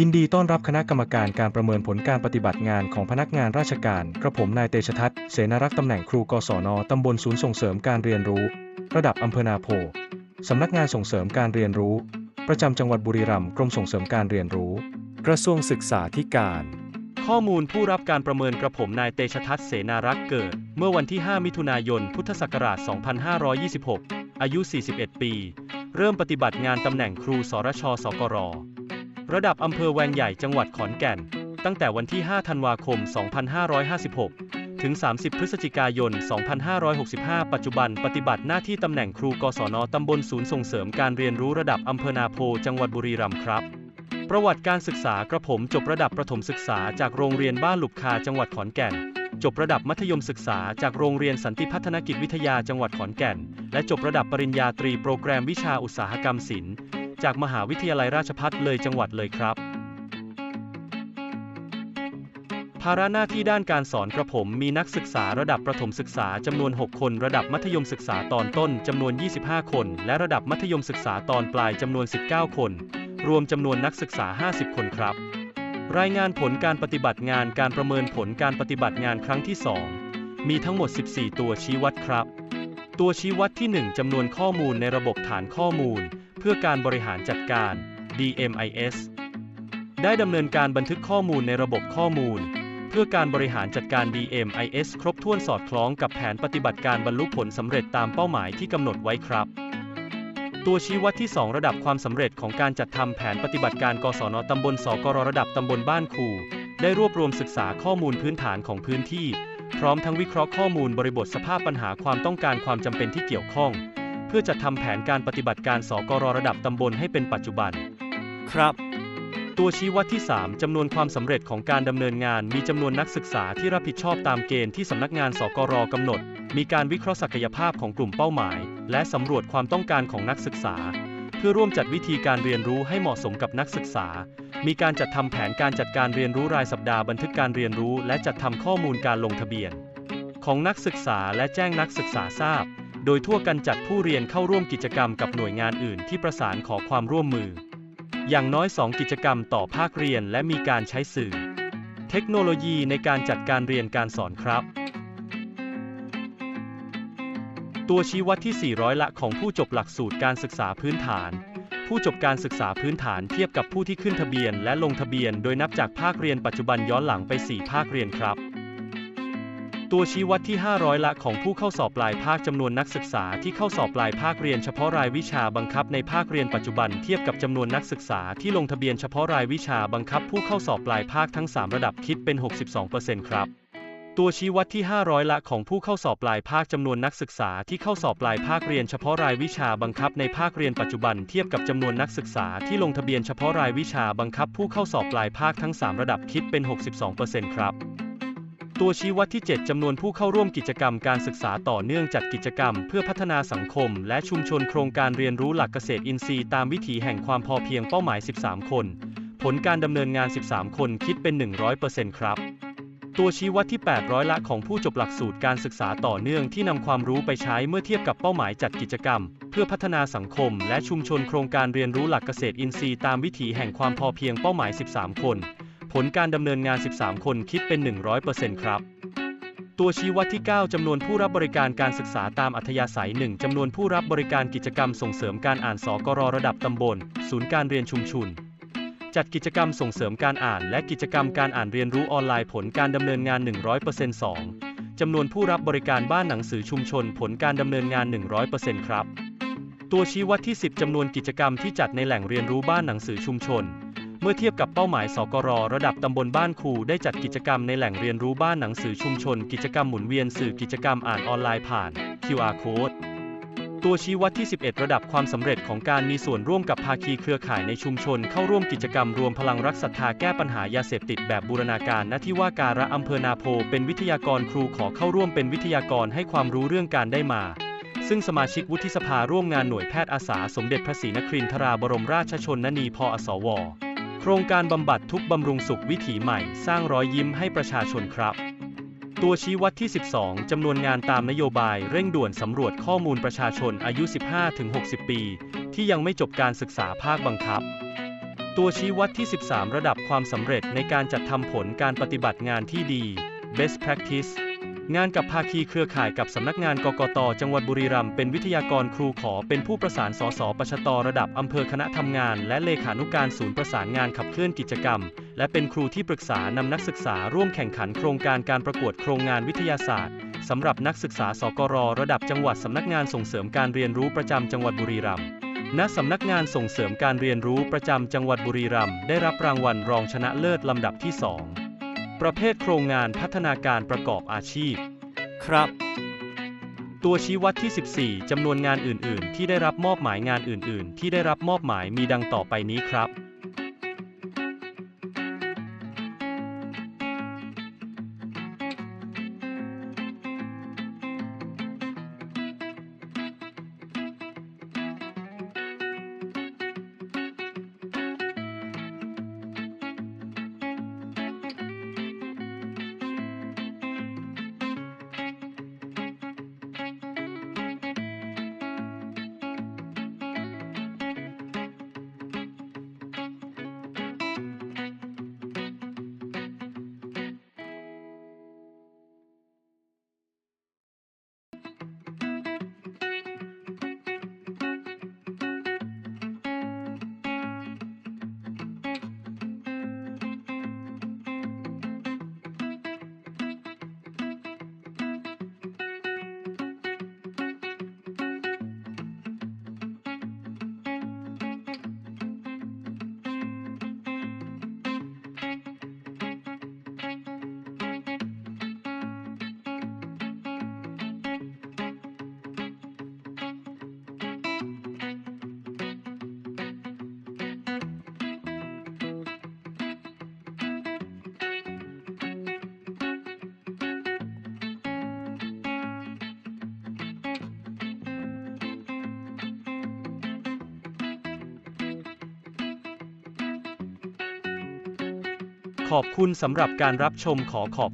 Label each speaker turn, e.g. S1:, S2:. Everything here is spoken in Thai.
S1: ยินดีต้อนรับคณะกรรมการการประเมินผลการปฏิบัติงานของพนักงานราชการ กระผมนายเตชะทัศน์ เสนารักษ์ตำแหน่งครูกศนตำบลศูนย์ส่งเสริมการเรียนรู้ ระดับอำเภอนาโพสำนักงานส่งเสริมการเรียนรู้ ประจำจังหวัดบุรีรัมย์กรมส่งเสริมการเรียนรู้ กระทรวงศึกษาธิการ
S2: ข้อมูลผู้รับการประเมินกระผมนายเตชะทัศน์เสนารักษ์เกิด เมื่อวันที่ 5 มิถุนายน พุทธศักราช 2526 อายุ 41 ปี เริ่มปฏิบัติงานตำแหน่งครูสรชสกร ระดับอำเภอแวงใหญ่จังหวัดขอนแก่น ตั้งแต่วันที่ 5 ธันวาคม 2556 ถึง 30 พฤศจิกายน 2565 ปัจจุบันปฏิบัติหน้าที่ตำแหน่งครูกศนตำบลศูนย์ส่งเสริมการเรียนรู้ระดับอำเภอนาโพจังหวัดบุรีรัมย์ครับ ประวัติการศึกษากระผมจบระดับประถมศึกษาจากโรงเรียนบ้านหลุบคาจังหวัดขอนแก่นจบระดับมัธยมศึกษาจากโรงเรียนสันติพัฒนกิจวิทยาจังหวัดขอนแก่น และจบระดับปริญญาตรีโปรแกรมวิชาอุตสาหกรรมศิลป์ จากมหาวิทยาลัยราชภัฏเลยจังหวัดเลยครับ ภาระหน้าที่ด้านการสอนกระผมมีนักศึกษาระดับประถมศึกษาจำนวน 6 คน ระดับมัธยมศึกษาตอนต้นจำนวน 25 คน และระดับมัธยมศึกษาตอนปลายจำนวน 19 คน รวมจำนวนนักศึกษา 50 คนครับ รายงานผลการปฏิบัติงานการประเมินผลการปฏิบัติงานครั้งที่ 2 มีทั้งหมด 14 ตัวชี้วัดครับ ตัวชี้วัดที่ 1จำนวนข้อมูลในระบบฐานข้อมูล เพื่อการบริหารจัดการ DMIS ได้ดำเนินการบันทึกข้อมูลในระบบข้อมูล เพื่อการบริหารจัดการ DMIS ครบถ้วนสอดคล้องกับแผนปฏิบัติการบรรลุผลสำเร็จตามเป้าหมายที่กำหนดไว้ครับ ตัวชี้วัดที่ 2 ระดับความสำเร็จของการจัดทำแผนปฏิบัติการกศนตำบลสกรระดับตำบลบ้านคูได้รวบรวมศึกษาข้อมูลพื้นฐานของพื้นที่ พร้อมทั้งวิเคราะห์ข้อมูลบริบทสภาพปัญหาความต้องการความจำเป็นที่เกี่ยวข้อง พื่อจัดทำแผนการปฏิบัติการสกรระดับตำบลให้เป็นปัจจุบัน ครับ ตัวชี้วัดที่ 3 จำนวนความสำเร็จของการดำเนินงาน มีจำนวนนักศึกษาที่รับผิดชอบตามเกณฑ์ที่สำนักงานสกรกำหนด มีการวิเคราะห์ศักยภาพของกลุ่มเป้าหมาย และสำรวจความต้องการของนักศึกษา เพื่อร่วมจัดวิธีการเรียนรู้ให้เหมาะสมกับนักศึกษา มีการจัดทำแผนการจัดการเรียนรู้รายสัปดาห์บันทึกการเรียนรู้ และจัดทำข้อมูลการลงทะเบียน ของนักศึกษาและแจ้งนักศึกษาทราบ โดยทั่วกันจัดผู้เรียนเข้าร่วมกิจกรรมกับหน่วยงานอื่นที่ประสานขอความร่วมมือ อย่างน้อย 2 กิจกรรมต่อภาคเรียนและมีการใช้สื่อ เทคโนโลยีในการจัดการเรียนการสอนครับ ตัวชี้วัดที่ 400 ละของผู้จบหลักสูตรการศึกษาพื้นฐานผู้จบการศึกษาพื้นฐานเทียบกับผู้ที่ขึ้นทะเบียนและลงทะเบียน โดยนับจากภาคเรียนปัจจุบันย้อนหลังไป 4 ภาคเรียนครับ ตัวชี้วัดที่ 500 ละของผู้เข้าสอบปลายภาคจำนวนนักศึกษาที่เข้าสอบปลายภาคเรียนเฉพาะรายวิชาบังคับในภาคเรียนปัจจุบันเทียบกับจำนวนนักศึกษาที่ลงทะเบียนเฉพาะรายวิชาบังคับผู้เข้าสอบปลายภาคทั้ง 3 ระดับคิดเป็น 62%ครับตัวชี้วัดที่ 500 ละของผู้เข้าสอบปลายภาคจำนวนนักศึกษาที่เข้าสอบปลายภาคเรียนเฉพาะรายวิชาบังคับในภาคเรียนปัจจุบันเทียบกับจำนวนนักศึกษาที่ลงทะเบียนเฉพาะรายวิชาบังคับผู้เข้าสอบปลายภาคทั้ง 3 ระดับคิดเป็น 62%ครับ ตัวชี้วัดที่ 7 จำนวนผู้เข้าร่วมกิจกรรมการศึกษาต่อเนื่องจัดกิจกรรม เพื่อพัฒนาสังคม และชุมชนโครงการเรียนรู้หลักเกษตรอินทรีย์ตามวิถีแห่งความพอเพียงเป้าหมาย 13 คน ผลการดำเนินงาน 13 คนคิดเป็น 100%ครับ ตัวชี้วัดที่ 800 ละของผู้จบหลักสูตรการศึกษาต่อเนื่องที่นำความรู้ไปใช้เมื่อเทียบกับเป้าหมายจัดกิจกรรม เพื่อพัฒนาสังคม และชุมชนโครงการเรียนรู้หลักเกษตรอินทรีย์ตามวิถีแห่งความพอเพียงเป้าหมาย 13 คน ผลการดำเนินงาน 13 คนคิดเป็น 100%ครับ ตัวชี้วัดที่ 9 จำนวนผู้รับบริการการศึกษาตามอัธยาศัย 1 จำนวนผู้รับบริการกิจกรรมส่งเสริมการอ่านสกรระดับตำบล ศูนย์การเรียนชุมชนจัดกิจกรรมส่งเสริมการอ่านและกิจกรรมการอ่านเรียนรู้ออนไลน์ผลการดำเนินงาน 100% 2จำนวนผู้รับบริการบ้านหนังสือชุมชนผลการดำเนินงาน 100%ครับ ตัวชี้วัดที่ 10จำนวนกิจกรรมที่จัดในแหล่งเรียนรู้บ้านหนังสือชุมชน มื่อเทียบกับเป้าหมายสกรระดับตำบลบ้านคูได้จัดกิจกรรมในแหล่งเรียนรู้บ้านหนังสือชุมชน กิจกรรมหมุนเวียนสื่อกิจกรรมอ่านออนไลน์ผ่าน QR Code ตัวชี้วัดที่ 11 ระดับความสำเร็จของการมีส่วนร่วมกับภาคีเครือข่ายในชุมชน เข้าร่วมกิจกรรมรวมพลังรักศรัทธาแก้ปัญหายาเสพติดแบบบูรณาการณที่ว่าการะอำเภอนาโพเป็นวิทยากรครูขอเข้าร่วมเป็นวิทยากรให้ความรู้เรื่องการได้มาซึ่งสมาชิกวุฒิสภาร่วมงานหน่วยแพทย์อาสาสมเด็จพระศรีนครินทราบรมราชชนนีพอสว ครงการบำบัดทุกบำรุงสุขวิถีใหม่สร้างรอยยิ้มให้ประชาชนครับ ตัวชี้วัดที่ 12 จำนวนงานตามนโยบายเร่งด่วนสำรวจข้อมูลประชาชนอายุ 15-60 ปี ที่ยังไม่จบการศึกษาภาคบังคับ ตัวชี้วัดที่ 13 ระดับความสำเร็จในการจัดทำผลการปฏิบัติงานที่ดี best practice งานกับภาคีเครือข่ายกับสำนักงานกกต จังหวัดบุรีรัมย์เป็นวิทยากรครูขอเป็นผู้ประสานสสปชตระดับอำเภอคณะทำงาน และเลขานุการศูนย์ประสานงานขับเคลื่อนกิจกรรม และเป็นครูที่ปรึกษานำนักศึกษาร่วมแข่งขันโครงการการประกวดโครงงานวิทยาศาสตร์สำหรับนักศึกษาสกรระดับจังหวัดสำนักงานส่งเสริมการเรียนรู้ประจำจังหวัดบุรีรัมย์ณสำนักงานส่งเสริมการเรียนรู้ประจำจังหวัดบุรีรัมย์ได้รับรางวัลรองชนะเลิศลำดับที่ 2 ประเภทโครงงานพัฒนาการประกอบอาชีพ ครับ ตัวชี้วัดที่ 14 จำนวนงานอื่น ๆ ที่ได้รับมอบหมายงานอื่น ๆ ที่ได้รับมอบหมายมีดังต่อไปนี้ครับ ขอบคุณสำหรับการรับชมขอขอบ